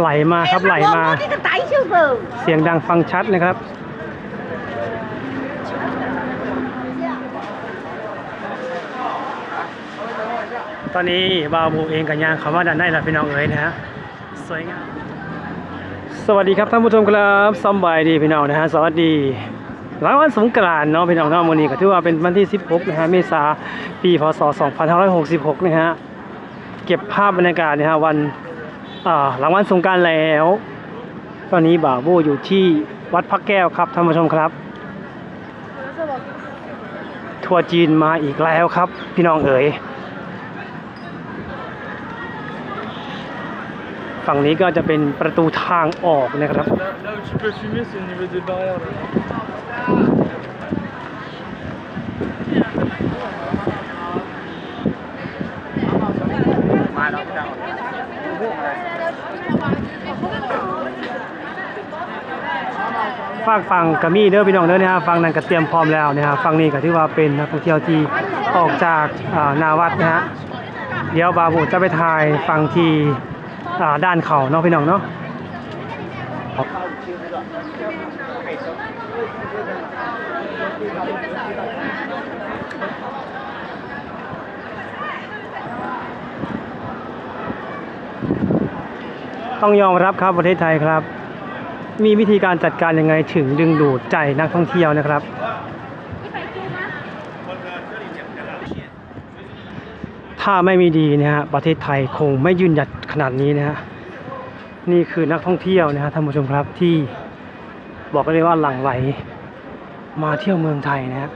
ไหลมาครับไหลมา เสียงดังฟังชัดนะครับ ตอนนี้บาวบูเองกับยางคำว่าดันได้แล้วพี่น้องเอ๋ยนะฮะสวยงามสวัสดีครับท่านผู้ชมครับซอมบายดีพี่น้องนะฮะสวัสดีหลังวันสงกรานต์เนาะพี่น้องเนาะวันนี้ก็ถือว่าเป็นวันที่ 16 นะฮะเมษาปีพศ 2566 นะฮะเก็บภาพบรรยากาศนะฮะวัน หลังวันสงกานต์แล้ว ตอนนี้บ่าวโบอยู่ที่วัดพระแก้วครับท่านผู้ชมครับ ทัวร์จีนมาอีกแล้วครับ พี่น้องเอ๋ยฝั่งนี้ก็จะเป็นประตูทางออกนะครับ Là, là où tu peux ฝากฝั่งกามี่เด้อพี่น้องเด้อนะฮะฝั่งนั้นก็เตรียมพร้อมแล้วนะฮะฝั่งนี้ก็ถือว่าเป็นนักท่องเที่ยวที่ออกจากอ่านาวัดนะฮะเดี๋ยวบาบูจะไปถ่ายฝั่งที่อ่าด้านเขาเนาะพี่น้องเนาะต้องยอมรับครับประเทศไทยครับ มีวิธีการจัดการยังไงถึงดึงดูดใจนักท่องเที่ยวนะครับ ถ้าไม่มีดีนะฮะประเทศไทยคงไม่ยืนหยัดขนาดนี้นะฮะนี่คือนักท่องเที่ยวนะฮะท่านผู้ชมครับที่บอกได้เลยว่าหลั่งไหลมาเที่ยวเมืองไทยนะฮะ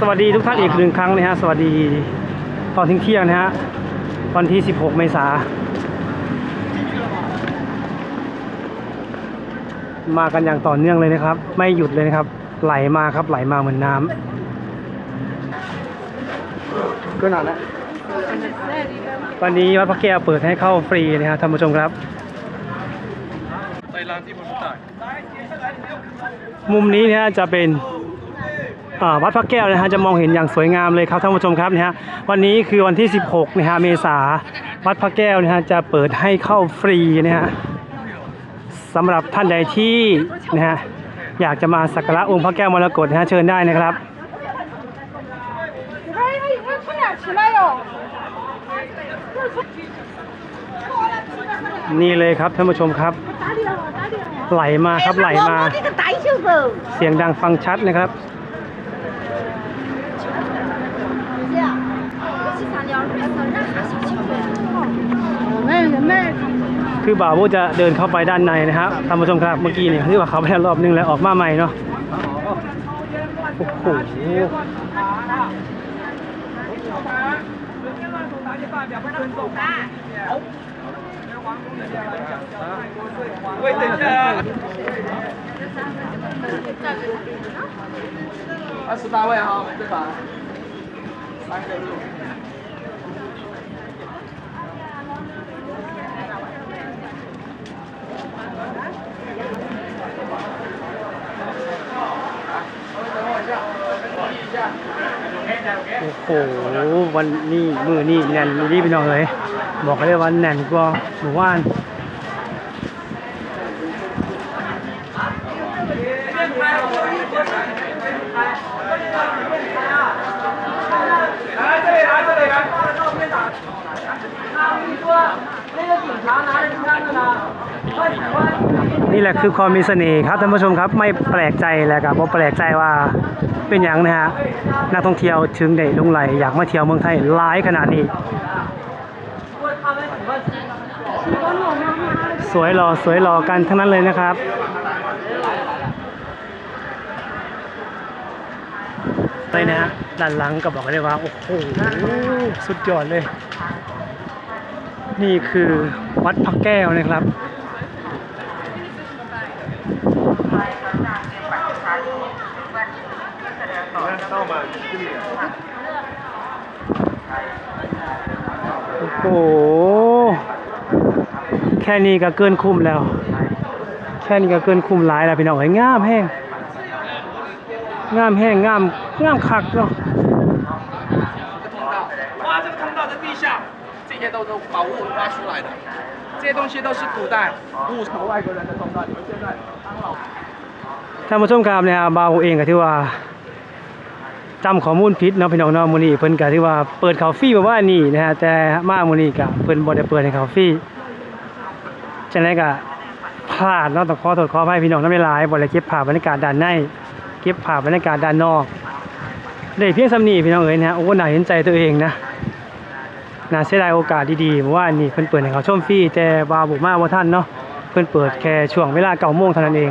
สวัสดีทุกท่านอีกหนึ่งครั้งนะฮะสวัสดีตอนทิ้งเที่ยงนะฮะ วันที่ 16 เมษา มากันอย่างต่อเนื่องเลยนะครับ ไม่หยุดเลยนะครับ ไหลมาครับ ไหลมาเหมือนน้ำก็นานแล้ววันนี้วัดพระแก้วเปิดให้เข้าฟรีนะครับท่านผู้ชมครับ Thaïlande, dis bonjour, tac. มุมนี้นะฮะจะเป็นอ่า วัดพระแก้วนะฮะจะมองเห็นอย่างสวยงามเลยครับท่านผู้ชมครับนะฮะวันนี้คือวันที่ 16นะฮะเมษาวัดพระแก้วนะฮะจะเปิดให้เข้าฟรีนะฮะสำหรับท่านใดที่นะฮะอยากจะมาสักการะองค์พระแก้วมรกตนะฮะเชิญได้นะครับนี่เลยครับท่านผู้ชมครับ ไหลมาครับไหลมา เสียงดังฟังชัดนะครับ คือบ่าวโบจะเดินเข้าไปด้านในนะครับท่านผู้ชมครับเมื่อกี้เนี่ยที่ว่าเขาไปแล้วรอบนึงแล้วออกมาใหม่เนาะโอ้โห โอ้โหวันนี้มือนี่แน่นนี่พี่น้องเลยบอกเลยว่าแน่นกว่าหมู่บ้านนี่แหละคือความมีเสน่ห์ครับท่านผู้ชมครับไม่แปลกใจแหละครับเพราะแปลกใจว่า เป็นอย่างนะฮะนักท่องเที่ยวถึงได้ลงไหลอยากมาเที่ยวเมืองไทยหลายขนาดนี้ สวยหล่อสวยหล่อกันทั้งนั้นเลยนะครับเลยนะฮะด้านหลังก็บอกเลยว่า โอ้โหสุดยอดเลย นี่คือวัดพระแก้วนะครับ โอ้โห แค่นี้ก็เกินคุ้มแล้ว แค่นี้ก็เกินคุ้มหลายแล้วพี่น้องเอ้ยงามแห้งงามแห้งงามงามคักเนาะ 挖这个通道的地下，这些都是宝物挖出来的，这些东西都是古代五头外国人的通道，你们现在当老。 ท่านผู้ชมครับเนี่ยบาวเองก็ที่ว่า จำข้อมูลผิดเนาะพี่น้องเนาะมื้อนี้เพิ่นก็ที่ว่าเปิดเขาฟรีแบบว่านี่นะฮะแต่มามื้อนี้ก็เพิ่นบ่ได้เปิดให้เขาฟรีจังไดก็พลาดเนาะต้องขอโทษขออภัยพี่น้องนำหลายบ่ได้เก็บภาพบรรยากาศด้านในเก็บภาพบรรยากาศด้านนอกได้เพียงสำนีพี่น้องเอ๋ยนะฮะโอ้หน่าเห็นใจตัวเองนะน่าเสียดายโอกาสดีๆเพราว่านี่เพิ่นเปิดให้เขาชมฟรีแต่บาวบ่มาบ่ทันเนาะเพิ่นเปิดแค่ช่วงเวลา9โมงเท่านั้นเอง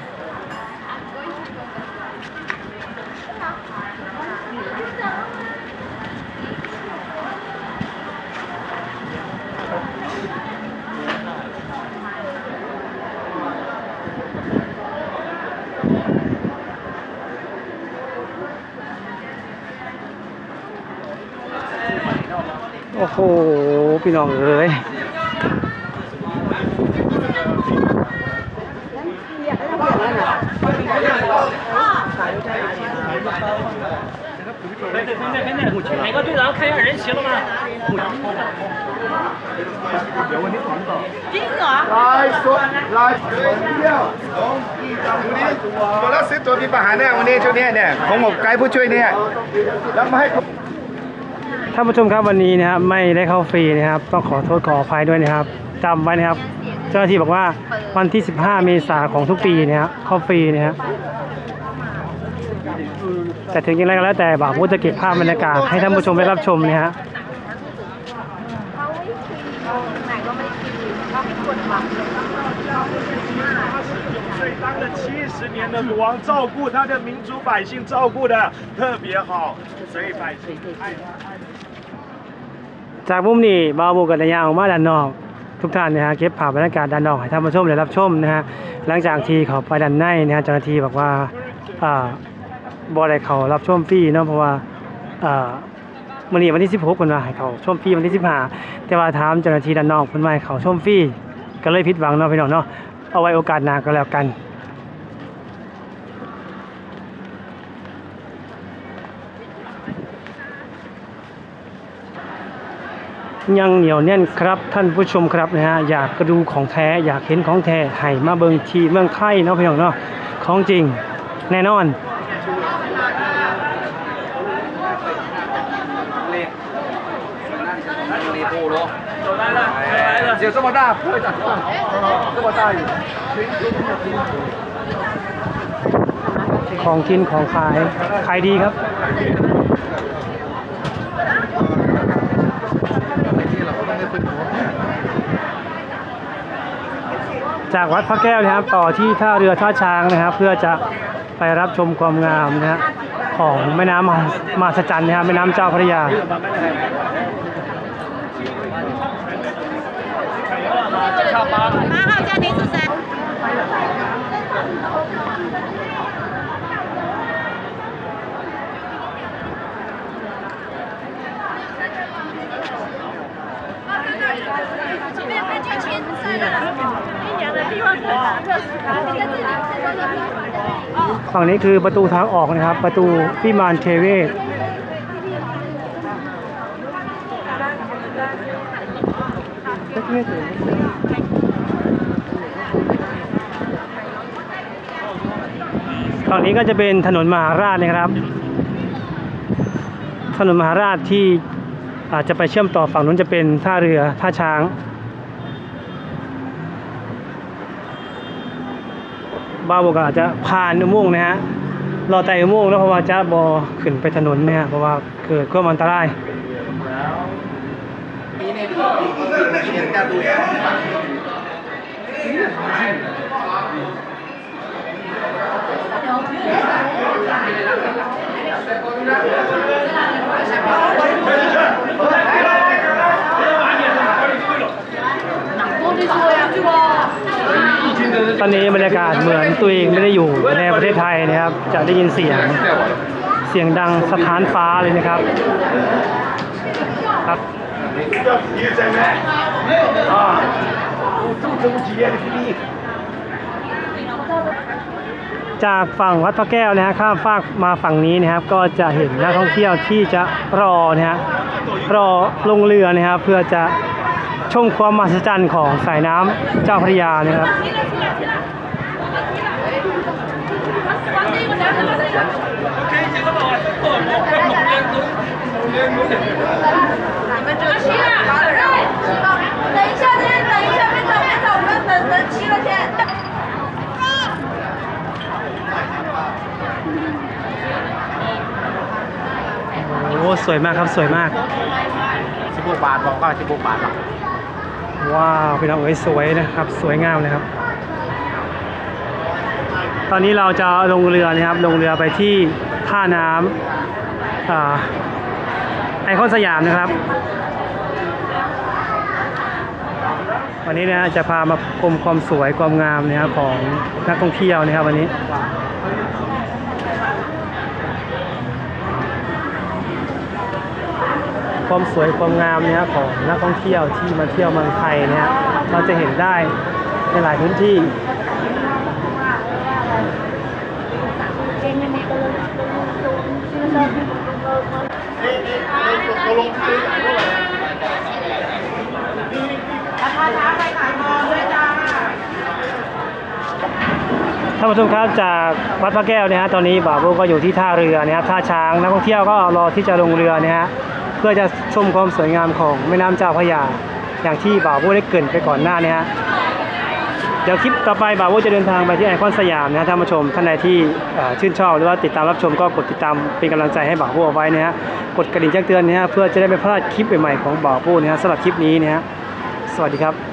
ที่ยวตัวละสิบตัวมีปัญหาแน่วันนี้ช่วงนี้เนี่ยของผมไกด์ผู้ช่วยเนี่ยแล้วมาให้ ท่านผู้ชมครับวันนี้นะครับไม่ได้เข้าฟรีนะครับ ต้องขอโทษขออภัยด้วยนะครับจำไว้นะครับ เจ้าหน้าที่บอกว่าวันที่ 15 เมษาของทุกปีนะครับเข้าฟรีนะครับแต่ถึงอย่างไรก็แล้วแต่บ่าวพูดจะเก็บภาพบรรยากาศให้ท่านผู้ชมได้รับชมนะฮะ 买都没去，他不滚吧？所以当了七十年的国王，照顾他的民族百姓，照顾的特别好，所以百姓爱他爱他。 จากมุมนี้บาวบูกับนายาออกมาด้านนอก ทุกท่านนะฮะเก็บภาพบรรยากาศด้านนอกให้ท่านผู้ชมได้รับชมนะฮะหลังจากที่เขาไปด้านในนะฮะเจ้าหน้าที่บอกว่าอ่าบอได้เขารับชมฟรีเนาะเพราะว่าอ่ามื่อนี้วันที่ 16คนว่าให้เขาชมฟรีวันที่ 15 แต่ว่าถามเจ้าหน้าที่ด้านนอกเพิ่นว่าให้เขาชมฟรีก็เลยผิดหวังเนาะพี่น้องเนาะเอาไว้โอกาสหน้าก็แล้วกัน ยังเหนียวแน่นครับท่านผู้ชมครับนะฮะอยากดูของแท้อยากเห็นของแท้ให้มาเบิ้งทีเมืองไทยเนาะพี่น้องเนาะของจริงแน่นอนเดี๋ยสมบัติของกินของขายขายดีครับ จากวัดพระแก้วนะครับต่อที่ท่าเรือท่าช้างนะครับ เพื่อจะไปรับชมความงามนะฮะของแม่น้ำมามหัศจรรนะครับแม่น้ำเจ้าพระยามาค่ะจาหนี้สุดแซ่ ฝั่งนี้คือประตูทางออกนะครับ ประตูพิมานเทเวศฝั่งนี้ก็จะเป็นถนนมหาราชนะครับ ถนนมหาราชที่อาจจะไปเชื่อมต่อฝั่งนู้นจะเป็นท่าเรือท่าช้าง บ้าบอกอาจจะผ่านอุโมงค์นะฮะรอแต่อุโมงค์แล้วเพราะว่าจะบอขึ้นไปถนนเนี่ยฮะเพราะว่าเกิดความอันตรายเตอนนี้บรรยากาศเหมือนตัวเองไม่ได้อยู่ในประเทศไทยนะครับ จะได้ยินเสียงเสียงดังสถานฟ้าเลยนะครับ ครับจากฝั่งวัดพระแก้วนะฮะข้ามฟากมาฝั่งนี้นะครับ ก็จะเห็นนักท่องเที่ยวที่จะรอนะฮะรอลงเรือนะครับ เพื่อจะ ชมความมหัศจรรย์ของสายน้ำเจ้าพระยานะครับโอ้สวยมากครับสวยมากสิบหกบาทบอกก็าสิบหกบาทครับ ว้าวพี่น้องเอ๋ยสวยนะครับ สวยงามเลยครับ ตอนนี้เราจะลงเรือนะครับ ลงเรือไปที่ท่าน้ำอไอคอนสยามนะครับ วันนี้นะจะพามาชมความสวยความงามนะครับของนักท่องเที่ยวนะครับวันนี้ ความสวยความงามเนี่ยของนักท่องเที่ยวที่มาเที่ยวเมืองไทยเนี่ยเราจะเห็นได้ในหลายพื้นที่ท่านผู้ชมครับจากวัดพระแก้วนะฮะตอนนี้บ่าวโบก็อยู่ที่ท่าเรือนะครับท่าช้างนักท่องเที่ยวก็รอที่จะลงเรือนะฮะ เพื่อจะชมความสวยงามของแม่น้ำเจ้าพระยา อย่างที่บ่าวโบได้เกริ่นไปก่อนหน้านี้ฮะเดี๋ยวคลิปต่อไปบ่าวโบจะเดินทางไปที่ไอคอนสยามนะฮะท่านผู้ชมท่านใดที่ชื่นชอบหรือว่าติดตามรับชมก็กดติดตามเป็นกำลังใจให้บ่าวโบเอาไว้นะฮะกดกระดิ่งแจ้งเตือนนะฮะเพื่อจะได้ไม่พลาดคลิปใหม่ๆของบ่าวโบนะฮะสำหรับคลิปนี้นะฮะสวัสดีครับ